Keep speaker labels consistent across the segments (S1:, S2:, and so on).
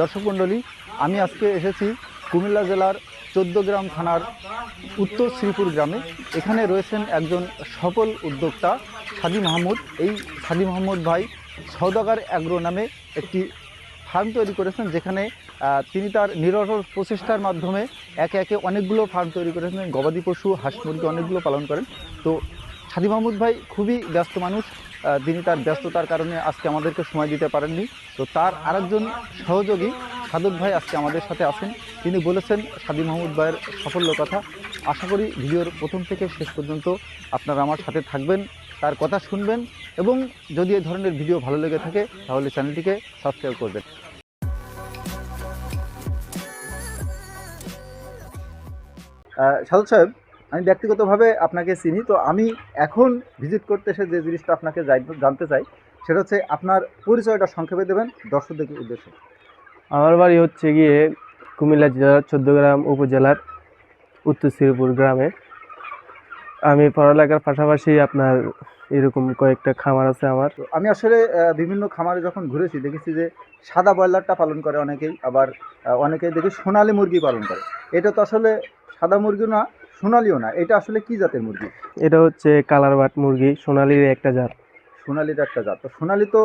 S1: দর্শক মণ্ডলী, আমি আজকে এসেছি কুমিল্লা জেলার চোদ্দগ্রাম থানার উত্তর শ্রীপুর গ্রামে। এখানে রয়েছেন একজন সফল উদ্যোক্তা, সাদি মাহমুদ। এই সাদি মাহমুদ ভাই সৌদাগার অ্যাগ্রো নামে একটি ফার্ম তৈরি করেছেন, যেখানে তিনি তার নিরটর প্রচেষ্টার মাধ্যমে একে একে অনেকগুলো ফার্ম তৈরি করেছেন। গবাদি পশু, হাঁস মুরগি অনেকগুলো পালন করেন। তো সাদি মাহমুদ ভাই খুবই ব্যস্ত মানুষ তিনি তার ব্যস্ততার কারণে আজকে আমাদেরকে সময় দিতে পারেননি। তো তার আরেকজন সহযোগী সাদত ভাই আজকে আমাদের সাথে আছেন। তিনি বলেছেন সাদি মাহমুদ ভাইয়ের সাফল্য কথা। আশা করি ভিডিওর প্রথম থেকে শেষ পর্যন্ত আপনারা আমার সাথে থাকবেন, তার কথা শুনবেন এবং যদি এই ধরনের ভিডিও ভালো লেগে থাকে, তাহলে চ্যানেলটিকে সাবস্ক্রাইব করবেন। সাদত সাহেব আমি ব্যক্তিগতভাবে আপনাকে চিনি তো আমি এখন ভিজিট করতে এসে যে জিনিসটা আপনাকে জানতে চাই সেটা হচ্ছে আপনার পরিচয়টা সংক্ষেপে দেবেন দর্শকদের উদ্দেশ্যে।
S2: আমার বাড়ি হচ্ছে গিয়ে কুমিল্লা জেলার চোদ্দগ্রাম উপজেলার উত্তর শ্রীপুর গ্রামে। আমি পড়ালেখার পাশাপাশি আপনার এরকম কয়েকটা খামার আছে আমার।
S1: তো আমি আসলে বিভিন্ন খামারে যখন ঘুরেছি দেখেছি যে সাদা ব্রয়লারটা পালন করে অনেকেই আবার অনেকেই দেখি সোনালী মুরগি পালন করে। এটা তো আসলে সাদা মুরগি না সোনালিও না এটা আসলে কি জাতের মুরগি?
S2: এটা হচ্ছে কালার বাট মুরগি সোনালির একটা জাত।
S1: সোনালির একটা জাত। তো সোনালি তো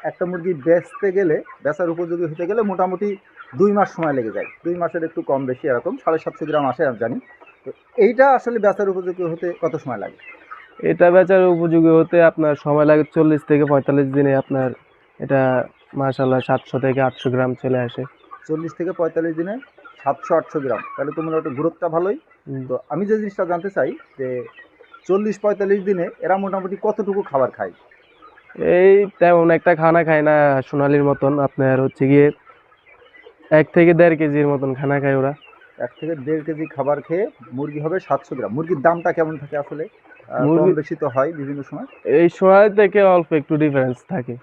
S1: একটা মুরগি বেচতে গেলে বেচার উপযোগী হতে গেলে মোটামুটি দুই মাস সময় লেগে যায়। দুই মাসের একটু কম বেশি এরকম সাড়ে সাতশো গ্রাম আসে আমি জানি। তো এইটা আসলে বেচার উপযোগী হতে কত সময় লাগে?
S2: এটা বেচার উপযোগী হতে আপনার সময় লাগে চল্লিশ থেকে পঁয়তাল্লিশ দিনে আপনার এটা মাসাল্লাহ সাতশো থেকে আটশো গ্রাম চলে আসে।
S1: চল্লিশ থেকে পঁয়তাল্লিশ দিনে সাতশো আটশো গ্রাম। তাহলে তো হয় গ্রোথটা ভালোই। তো আমি যে জিনিসটা জানতে চাই যে চল্লিশ পঁয়তাল্লিশ দিনে এরা মোটামুটি কতটুকু খাবার খায়?
S2: এই তেমন একটা খানা খায় না সোনালির মতন। আপনার হচ্ছে গিয়ে এক থেকে দেড় কেজির মতন খানা খায় ওরা।
S1: এক থেকে দেড় কেজি খাবার খেয়ে মুরগি হবে সাতশো গ্রাম। মুরগির দামটা কেমন থাকে আসলে?
S2: মুরগি-
S1: বেশি তো হয় বিভিন্ন সময়।
S2: এই সোনালি থেকে অল্প একটু ডিফারেন্স থাকে।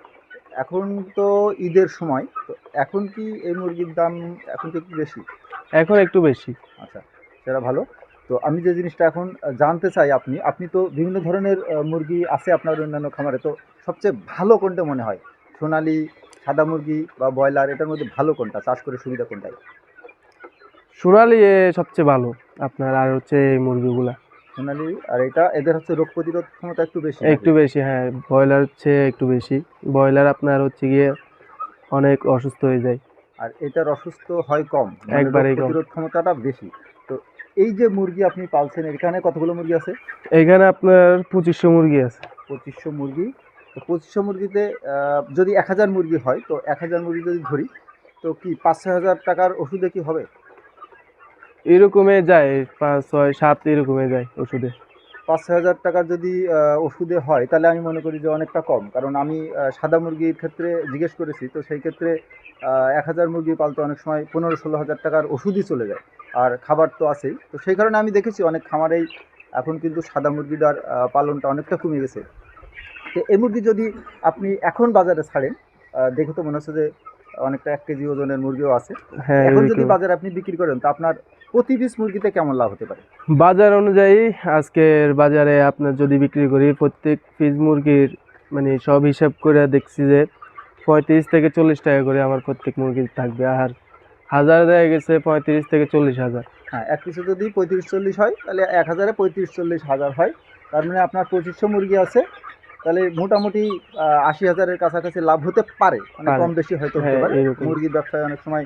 S1: এখন তো ঈদের সময়। তো এখন কি এই মুরগির দাম এখন কি একটু বেশি?
S2: এখন একটু বেশি।
S1: আচ্ছা সেটা ভালো। তো আমি যে জিনিসটা এখন জানতে চাই আপনি আপনি তো বিভিন্ন ধরনের মুরগি আছে আপনার অন্যান্য খামারে তো সবচেয়ে ভালো কোনটা মনে হয়? সোনালি সাদা মুরগি বা ব্রয়লার এটার মধ্যে ভালো কোনটা? চাষ করে সুবিধা কোনটাই?
S2: সোনালি এ সবচেয়ে ভালো আপনার আর হচ্ছে এই মুরগিগুলা।
S1: সোনালি আর এটা এদের হচ্ছে রোগ প্রতিরোধ ক্ষমতা একটু বেশি
S2: একটু বেশি হ্যাঁ ব্রয়লার হচ্ছে একটু বেশি। ব্রয়লার আপনার হচ্ছে গিয়ে অনেক অসুস্থ হয়ে যায়।
S1: আর এটার অসুস্থ হয় কম মানে রোগ প্রতিরোধ ক্ষমতাটা বেশি। তো এই যে মুরগি আপনি পালছেন এখানে কতগুলো মুরগি আছে?
S2: এখানে আপনার পঁচিশশো মুরগি আছে।
S1: পঁচিশশো মুরগি। তো পঁচিশশো মুরগিতে যদি এক হাজার মুরগি হয় তো এক হাজার মুরগি যদি ধরি তো কি পাঁচ ছয় হাজার টাকার ওষুধে কি হবে?
S2: এরকমে যায় পাঁচ ছয় সাত এরকমে যায় ওষুধে।
S1: পাঁচ হাজার টাকার যদি ওষুধে হয় তাহলে আমি মনে করি যে অনেকটা কম। কারণ আমি সাদা মুরগির ক্ষেত্রে জিজ্ঞেস করেছি তো সেই ক্ষেত্রে এক হাজার মুরগি পালতে অনেক সময় পনেরো ষোলো হাজার টাকার ওষুধই চলে যায়। আর খাবার তো আছেই। তো সেই কারণে আমি দেখেছি অনেক খামারেই এখন কিন্তু সাদা মুরগিটার পালনটা অনেকটা কমে গেছে। তো এই মুরগি যদি আপনি এখন বাজারে ছাড়েন দেখে তো মনে হচ্ছে যে অনেকটা এক কেজি ওজনের মুরগিও আছে।
S2: হ্যাঁ
S1: এখন যদি বাজারে আপনি বিক্রি করেন তো আপনার প্রতি পিস মুরগিতে কেমন লাভ হতে পারে?
S2: বাজার অনুযায়ী আজকের বাজারে আপনার যদি বিক্রি করি প্রত্যেক পিস মুরগির মানে সব হিসাব করে দেখছি যে পঁয়ত্রিশ থেকে চল্লিশ টাকা করে আমার প্রত্যেক মুরগি থাকবে। আর হাজার দেয়া গেছে পঁয়ত্রিশ থেকে চল্লিশ হাজার।
S1: হ্যাঁ এক পিসে যদি পঁয়ত্রিশ চল্লিশ হয় তাহলে এক হাজারে পঁয়ত্রিশ চল্লিশ হাজার হয়। তার মানে আপনার পঁচিশশো মুরগি আছে। তাহলে মোটামুটি আশি হাজারের কাছাকাছি লাভ হতে পারে। মানে কম বেশি হয়তো হতে
S2: হ্যাঁ,
S1: পারে। মুরগির ব্যবসায় অনেক সময়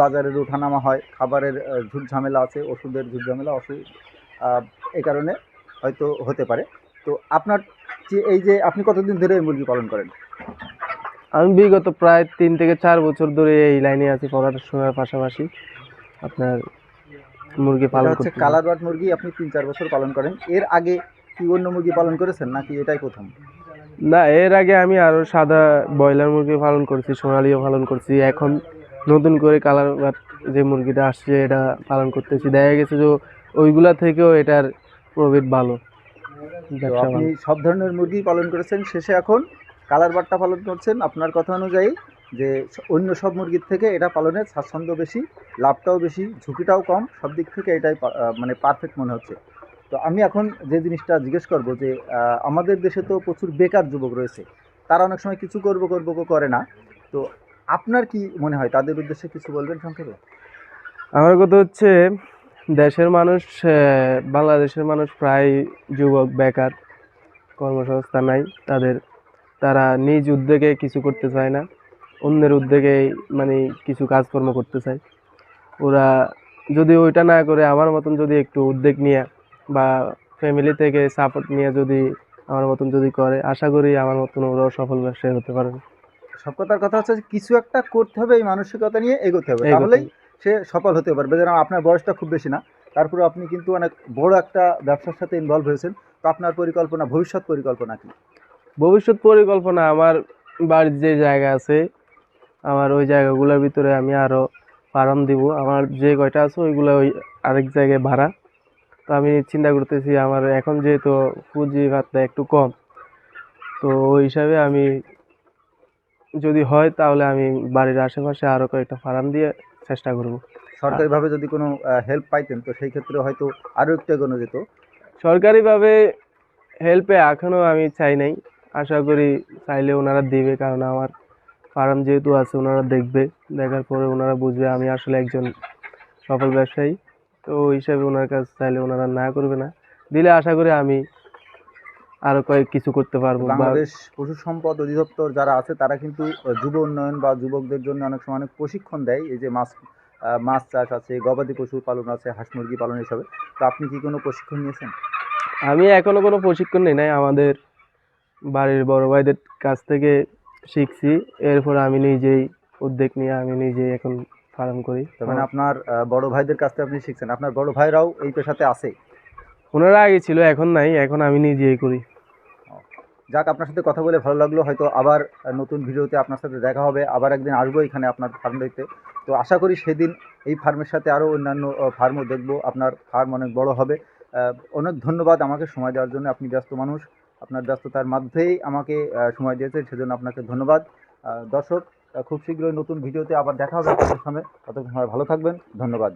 S1: বাজারের ওঠানামা হয় খাবারের আহ, ঝুট ঝামেলা আছে ওষুধের ঝুট ঝামেলা ওষুধ আহ, এই কারণে হয়তো হতে পারে। তো আপনার যে এই যে আপনি কতদিন ধরে এই মুরগি পালন করেন?
S2: আমি বিগত প্রায় তিন থেকে চার বছর ধরে এই লাইনে আছি পড়াশোনার পাশাপাশি আপনার মুরগি পালন
S1: হচ্ছে কালার বাট মুরগি আপনি তিন চার বছর পালন করেন। এর আগে কি অন্য মুরগি পালন করেছেন নাকি এটাই প্রথম?
S2: না এর আগে আমি আরও সাদা ব্রয়লার মুরগি পালন করছি সোনালিও পালন করছি। এখন নতুন করে কালার যে মুরগিটা আসছে এটা পালন করতেছি। দেখা গেছে যে ওইগুলা থেকেও এটার প্রফিট ভালো।
S1: আপনি সব ধরনের মুরগি পালন করেছেন শেষে এখন কালার বাট্টা পালন করছেন। আপনার কথা অনুযায়ী যে অন্য সব মুরগির থেকে এটা পালনের স্বাচ্ছন্দ্য বেশি লাভটাও বেশি ঝুঁকিটাও কম সব দিক থেকে এটাই মানে পারফেক্ট মনে হচ্ছে। তো আমি এখন যে জিনিসটা জিজ্ঞেস করব যে আমাদের দেশে তো প্রচুর বেকার যুবক রয়েছে। তারা অনেক সময় কিছু করব করব করে না। তো আপনার কি মনে হয়? তাদের উদ্দেশ্যে কিছু বলবেন সংক্ষেপে
S2: আমার কথা হচ্ছে, দেশের মানুষ বাংলাদেশের মানুষ প্রায় যুবক, বেকার কর্মসংস্থান নাই। তাদের, তারা নিজ উদ্যোগে কিছু করতে চায় না। অন্যের উদ্যোগে মানে কিছু কাজকর্ম করতে চায়। ওরা যদি ওইটা না করে, আমার মতন যদি একটু উদ্যোগ নিয়ে বা ফ্যামিলি থেকে সাপোর্ট নিয়ে যদি আমার মতন যদি করে, আশা করি আমার মতন ওরাও সফল ব্যবসায়ী হতে পারবে।
S1: সব কথার কথা হচ্ছে যে কিছু একটা করতে হবে এই মানসিকতা নিয়ে এগোতে হবে। তাহলেই সে সফল হতে পারবে। যেন আপনার বয়সটা খুব বেশি না তারপরে আপনি কিন্তু অনেক বড় একটা ব্যবসার সাথে ইনভলভ হয়েছেন। তো আপনার পরিকল্পনা ভবিষ্যৎ পরিকল্পনা কি?
S2: ভবিষ্যৎ পরিকল্পনা আমার বাড়ির যে জায়গা আছে আমার ওই জায়গাগুলোর ভিতরে আমি আরও ফার্ম দিব। আমার যে কয়টা আছে ওইগুলো ওই আরেক জায়গায় ভাড়া। তো আমি চিন্তা করতেছি আমার এখন যেহেতু পুঁজি ভাতটা একটু কম তো ওই হিসাবে আমি যদি হয় তাহলে আমি বাড়ির আশেপাশে আরও কয়েকটা ফার্ম দিয়ে চেষ্টা করব।
S1: সরকারিভাবে যদি কোনো হেল্প পাইতেন তো সেই ক্ষেত্রে হয়তো আরও একটু এগোনো যেত।
S2: সরকারিভাবে হেল্পে এখনও আমি চাই নাই। আশা করি চাইলে ওনারা দেবে কারণ আমার ফার্ম যেহেতু আছে ওনারা দেখবে। দেখার পরে ওনারা বুঝবে আমি আসলে একজন সফল ব্যবসায়ী। তো ওই হিসাবে ওনার কাছে চাইলে ওনারা না করবে না। দিলে আশা করি আমি আরও কয়েক কিছু করতে পারব
S1: বাংলাদেশ পশু সম্পদ অধিদপ্তর যারা আছে তারা কিন্তু যুব উন্নয়ন বা যুবকদের জন্য অনেক সময় অনেক প্রশিক্ষণ দেয়। এই যে মাছ মাছ চাষ আছে গবাদি পশু পালন আছে হাঁস মুরগি পালন হিসাবে তো আপনি কি কোনো প্রশিক্ষণ নিয়েছেন?
S2: আমি এখনও কোনো প্রশিক্ষণ নিই নাই। আমাদের বাড়ির বড় ভাইদের কাছ থেকে শিখছি। এরপর আমি নিজেই উদ্যোগ নিয়ে আমি নিজেই এখন ফার্ম করি।
S1: মানে আপনার বড় ভাইদের কাছ থেকে আপনি শিখছেন। আপনার বড় ভাইরাও এই পেশাতে আছে।
S2: ওনারা আগে ছিল এখন নাই। এখন আমি নিজেই করি।
S1: যাক, আপনার সাথে কথা বলে ভালো লাগল। হয়তো আবার নতুন ভিডিওতে আপনার সাথে দেখা হবে। আবার একদিন আসব এখানে আপনার ফার্ম দেখতে। তো আশা করি সেদিন এই ফার্মের সাথে আরও অন্যান্য ফার্মও দেখব। আপনার ফার্ম অনেক বড় হবে। অনেক ধন্যবাদ আমাকে সময় দেওয়ার জন্য। আপনি ব্যস্ত মানুষ। আপনার ব্যস্ততার মধ্যেই আমাকে সময় দিয়েছেন। সেজন্য আপনাকে ধন্যবাদ। দর্শক খুব শীঘ্রই নতুন ভিডিওতে আবার দেখা হবে আপনাদের সামনে। ততক্ষণ ভালো থাকবেন। ধন্যবাদ।